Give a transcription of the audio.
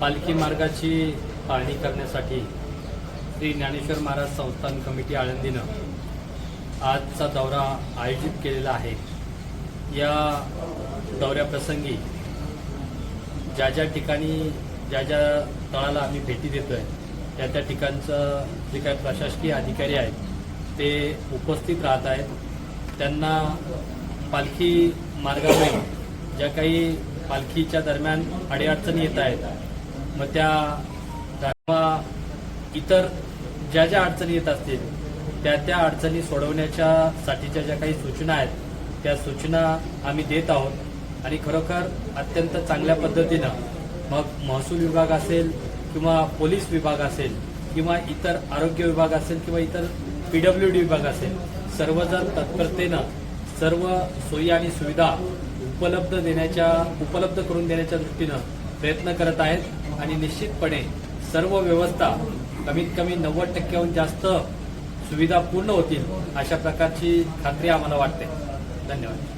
पालखी मार्गाची पाहणी करण्यासाठी श्री ज्ञानेश्वर महाराज संस्थान कमिटी आळंदीनं आजचा दौरा आयोजित केलेला आहे. या दौऱ्याप्रसंगी ज्या ज्या ठिकाणी ज्या ज्या तळाला आम्ही भेटी देतो आहे त्या त्या ठिकाणचं जे काही प्रशासकीय अधिकारी आहेत ते उपस्थित राहत आहेत. त्यांना पालखी मार्गामुळे ज्या काही पालखीच्या दरम्यान अडीअडचणी येत आहेत मग त्या इतर ज्या ज्या अडचणी येत असतील त्या त्या अडचणी सोडवण्याच्या साठीच्या ज्या काही सूचना आहेत त्या सूचना आम्ही देत आहोत. आणि खरोखर अत्यंत चांगल्या पद्धतीनं मग महसूल विभाग असेल किंवा पोलीस विभाग असेल किंवा इतर आरोग्य विभाग असेल किंवा इतर पीडब्ल्यू डी विभाग असेल सर्वजण तत्परतेनं सर्व सोयी आणि सुविधा उपलब्ध देण्याच्या उपलब्ध करून देण्याच्या दृष्टीनं प्रयत्न करत आहेत आणि निश्चितपणे सर्व व्यवस्था कमीत कमी नव्वद टक्क्याहून जास्त सुविधा पूर्ण होतील अशा प्रकारची खात्री आम्हाला वाटते. धन्यवाद.